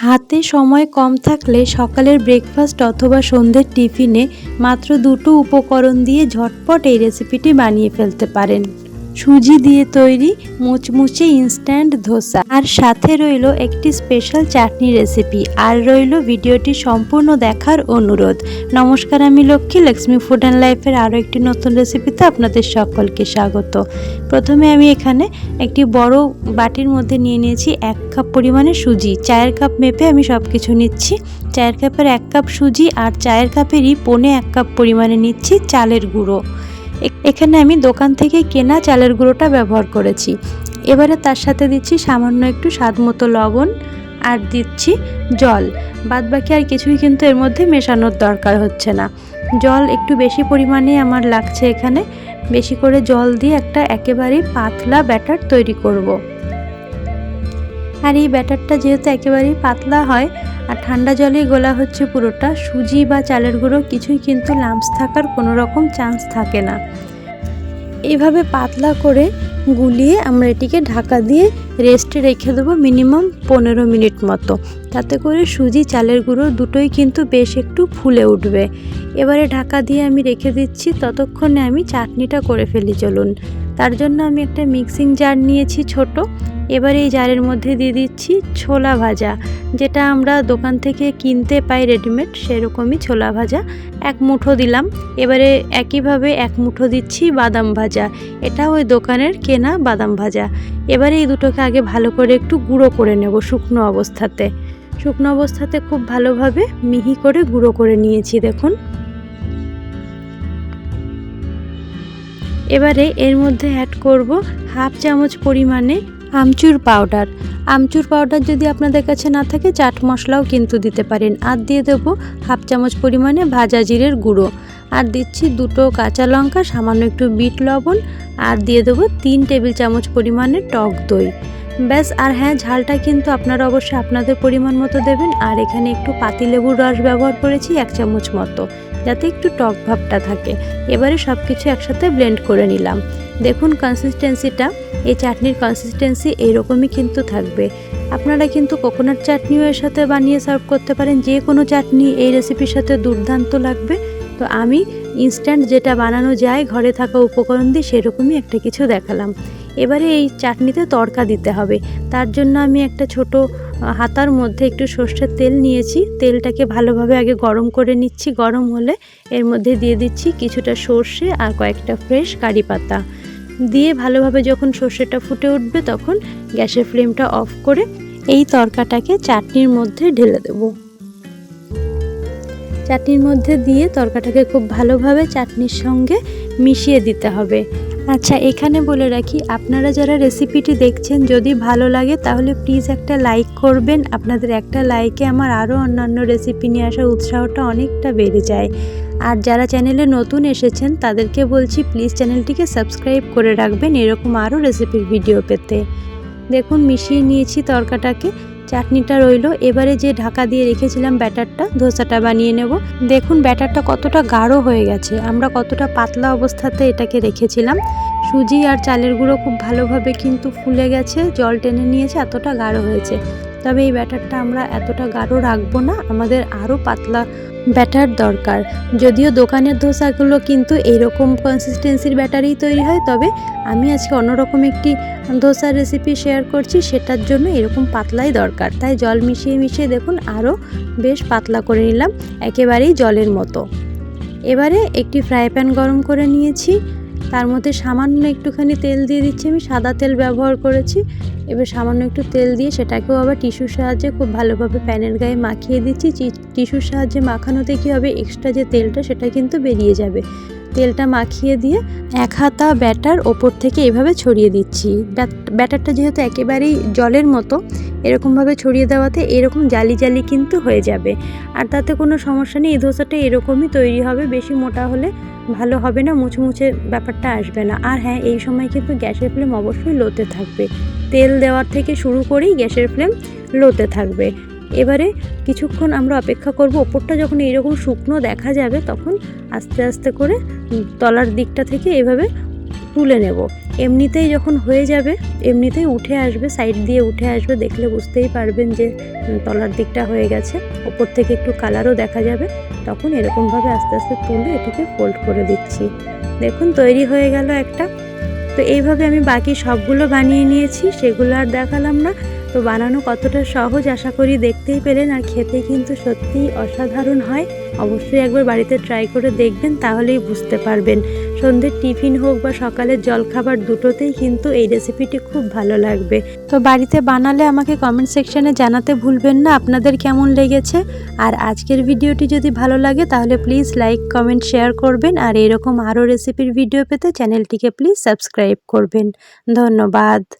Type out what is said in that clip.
হাতে সময় কম থাকলে সকালের ব্রেকফাস্ট অথবা সন্ধ্যের টিফিনে মাত্র দুটো উপকরণ দিয়ে ঝটপট এই রেসিপিটি বানিয়ে ফেলতে পারেন। সুজি দিয়ে তৈরি মুচমুচে ইনস্ট্যান্ট ধোসা। আর সাথে রইল একটি স্পেশাল চাটনি রেসিপি আর রইল ভিডিওটি সম্পূর্ণ দেখার অনুরোধ। নমস্কার, আমি লক্ষ্মী। লক্ষ্মী ফুড অ্যান্ড লাইফের আরও একটি নতুন রেসিপিতে আপনাদের সকলকে স্বাগত। প্রথমে আমি এখানে একটি বড় বাটির মধ্যে নিয়ে নিয়েছি এক কাপ পরিমাণে সুজি। চায়ের কাপ মেপে আমি সব কিছু নিচ্ছি। চায়ের কাপের এক কাপ সুজি আর চায়ের কাপেরই পৌনে এক কাপ পরিমাণে নিচ্ছি চালের গুঁড়ো। এখানে আমি দোকান থেকে কেনা চালের গুঁড়োটা ব্যবহার করেছি। এবারে তার সাথে দিচ্ছি সামান্য একটু স্বাদ মতো লবণ আর দিচ্ছি জল। বাদ বাকি আর কিছুই কিন্তু এর মধ্যে মেশানোর দরকার হচ্ছে না। জল একটু বেশি পরিমাণে আমার লাগছে এখানে। বেশি করে জল দিয়ে একটা একেবারেই পাতলা ব্যাটার তৈরি করব। আর এই ব্যাটারটা যেহেতু একেবারেই পাতলা হয় আর ঠান্ডা জলেই গোলা হচ্ছে পুরোটা, সুজি বা চালের গুঁড়ো কিছুই কিন্তু লাম্পস থাকার কোনো রকম চান্স থাকে না। এইভাবে পাতলা করে গুলিয়ে আমরা এটিকে ঢাকা দিয়ে রেস্টে রেখে দেবো মিনিমাম পনেরো মিনিট মতো। তাতে করে সুজি, চালের গুঁড়ো দুটোই কিন্তু বেশ একটু ফুলে উঠবে। এবারে ঢাকা দিয়ে আমি রেখে দিচ্ছি, ততক্ষণে আমি চাটনিটা করে ফেলি, চলুন। তার জন্য আমি একটা মিক্সিং জার নিয়েছি ছোট। এবার এই জারের মধ্যে দিয়ে দিচ্ছি ছোলা ভাজা, যেটা আমরা দোকান থেকে কিনতে পাই রেডিমেড সেরকমই ছোলা ভাজা। এক মুঠো দিলাম, এবারে একইভাবে এক মুঠো দিচ্ছি বাদাম ভাজা। এটা ওই দোকানের কেনা বাদাম ভাজা। এবারে এই দুটোকে আগে ভালো করে একটু গুঁড়ো করে নেব শুকনো অবস্থাতে। শুকনো অবস্থাতে খুব ভালোভাবে মিহি করে গুঁড়ো করে নিয়েছি, দেখুন। এবারে এর মধ্যে অ্যাড করব হাফ চামচ পরিমাণে আমচুর পাউডার আমচুর পাউডার যদি আপনাদের কাছে না থাকে, চাট মশলাও কিন্তু দিতে পারেন। আর দিয়ে দেব হাফ চামচ পরিমাণে ভাজা জিরের গুঁড়ো। আর দিচ্ছি দুটো কাঁচা লঙ্কা, সামান্য একটু বিট লবণ। আর দিয়ে দেবো তিন টেবিল চামচ পরিমাণে টক দই। ব্যাস, আর হ্যাঁ ঝালটা কিন্তু আপনারা অবশ্যই আপনাদের পরিমাণ মতো দেবেন। আর এখানে একটু পাতিলেবুর রস ব্যবহার করেছি এক চামচ মতো, যাতে একটু টক ভাবটা থাকে। এবারে সব কিছু একসাথে ব্লেন্ড করে নিলাম। দেখুন কনসিস্টেন্সিটা এই চাটনির কনসিস্টেন্সি এইরকমই কিন্তু থাকবে। আপনারা কিন্তু কোকোনাট চাটনিও এর সাথে বানিয়ে সার্ভ করতে পারেন, যে কোনো চাটনি এই রেসিপির সাথে দুর্দান্ত লাগবে। তো আমি ইনস্ট্যান্ট যেটা বানানো যায়, ঘরে থাকা উপকরণ দিয়ে সেরকমই একটা কিছু দেখালাম। এবারে এই চাটনিতে তড়কা দিতে হবে। তার জন্য আমি একটা ছোট হাতার মধ্যে একটু সর্ষের তেল নিয়েছি। তেলটাকে ভালোভাবে আগে গরম করে নিচ্ছি। গরম হলে এর মধ্যে দিয়ে দিচ্ছি কিছুটা সর্ষে আর কয়েকটা ফ্রেশ কারি পাতা। দিয়ে ভালোভাবে যখন সর্ষেটা ফুটে উঠবে তখন গ্যাসের ফ্লেমটা অফ করে এই তরকাটাকে চাটনির মধ্যে ঢেলে দেবো। চাটনির মধ্যে দিয়ে তরকাটাকে খুব ভালোভাবে চাটনির সঙ্গে মিশিয়ে দিতে হবে। আচ্ছা এখানে বলে রাখি, আপনারা যারা রেসিপিটি দেখছেন, যদি ভালো লাগে, তাহলে প্লিজ একটা লাইক করবেন। আপনাদের একটা লাইকে আমার আরও অন্যান্য রেসিপি নিয়ে আসার উৎসাহটা অনেকটা বেড়ে যায়। আর যারা চ্যানেলে নতুন এসেছেন, তাদেরকে বলছি প্লিজ চ্যানেলটিকে সাবস্ক্রাইব করে রাখবেন, এরকম আরও রেসিপির ভিডিও পেতে। দেখুন, মিশিয়ে নিয়েছি তরকাটাকে। চাটনিটা রইল। এবারে যে ঢাকা দিয়ে রেখেছিলাম ব্যাটারটা, ধোসাটা বানিয়ে নেব। দেখুন, ব্যাটারটা কতটা গাঢ় হয়ে গেছে। আমরা কতটা পাতলা অবস্থাতে এটাকে রেখেছিলাম। সুজি আর চালের গুঁড়ো খুব ভালোভাবে কিন্তু ফুলে গেছে, জল টেনে নিয়েছে, এতটা গাঢ় হয়েছে। তবে এই ব্যাটারটা আমরা এতটা গাঢ় রাখব না, আমাদের আরও পাতলা ব্যাটার দরকার। যদিও দোকানের ধোসাগুলো কিন্তু এইরকম কনসিস্টেন্সির ব্যাটারেই তৈরি হয়, তবে আমি আজকে অন্যরকম একটি ধোসার রেসিপি শেয়ার করছি, সেটার জন্য এরকম পাতলাই দরকার। তাই জল মিশিয়ে মিশিয়ে দেখুন, আরও বেশ পাতলা করে নিলাম, একেবারেই জলের মতো। এবারে একটি ফ্রাই প্যান গরম করে নিয়েছি। তার মধ্যে সামান্য একটুখানি তেল দিয়ে দিচ্ছি আমি, সাদা তেল ব্যবহার করেছি। এবার সামান্য একটু তেল দিয়ে সেটাকেও আবার টিস্যুর সাহায্যে খুব ভালোভাবে প্যানের গায়ে মাখিয়ে দিচ্ছি। টিস্যুর সাহায্যে মাখানোতে কী হবে এক্সট্রা যে তেলটা সেটা কিন্তু বেরিয়ে যাবে। তেলটা মাখিয়ে দিয়ে এক হাতা ব্যাটার ওপর থেকে এভাবে ছড়িয়ে দিচ্ছি। ব্যাট- ব্যাটারটা যেহেতু একেবারেই জলের মতো, এরকমভাবে ছড়িয়ে দেওয়াতে এরকম জালি জালি কিন্তু হয়ে যাবে। আর তাতে কোনো সমস্যা নেই, এই ধোসাটা এরকমই তৈরি হবে, বেশি মোটা হলে ভালো হবে না মুচমুচে ব্যাপারটা আসবে না। আর হ্যাঁ এই সময় কিন্তু গ্যাসের ফ্লেম অবশ্যই লোতে থাকবে। তেল দেওয়ার থেকে শুরু করেই গ্যাসের ফ্লেম লোতে থাকবে। এবারে কিছুক্ষণ আমরা অপেক্ষা করব। ওপরটা যখন এইরকম শুকনো দেখা যাবে, তখন আস্তে আস্তে করে তলার দিকটা থেকে এভাবে তুলে নেব। এমনিতেই যখন হয়ে যাবে, এমনিতেই উঠে আসবে, সাইড দিয়ে উঠে আসবে, দেখলে বুঝতেই পারবেন যে তলার দিকটা হয়ে গেছে। ওপর থেকে একটু কালারও দেখা যাবে। তখন এরকমভাবে আস্তে আস্তে তুলে এটিকে ফোল্ড করে দিচ্ছি। দেখুন, তৈরি হয়ে গেল একটা। তো এইভাবে আমি বাকি সবগুলো বানিয়ে নিয়েছি, সেগুলো আর দেখালাম না। তো বানানো কতটা সহজ আশা করি দেখতেই পেলেন আর খেতে কিন্তু সত্যিই অসাধারণ হয়। অবশ্যই একবার বাড়িতে ট্রাই করে দেখবেন, তাহলেই বুঝতে পারবেন। সন্ধ্যের টিফিন হোক বা সকালের জলখাবার দুটোতেই কিন্তু এই রেসিপিটি খুব ভালো লাগবে। তো বাড়িতে বানালে আমাকে কমেন্ট সেকশনে জানাতে ভুলবেন না। আপনাদের কেমন লেগেছে? আর আজকের ভিডিওটি যদি ভালো লাগে, তাহলে প্লিজ লাইক কমেন্ট শেয়ার করবেন। আর এরকম আরও রেসিপির ভিডিও পেতে চ্যানেলটিকে প্লিজ সাবস্ক্রাইব করবেন। ধন্যবাদ।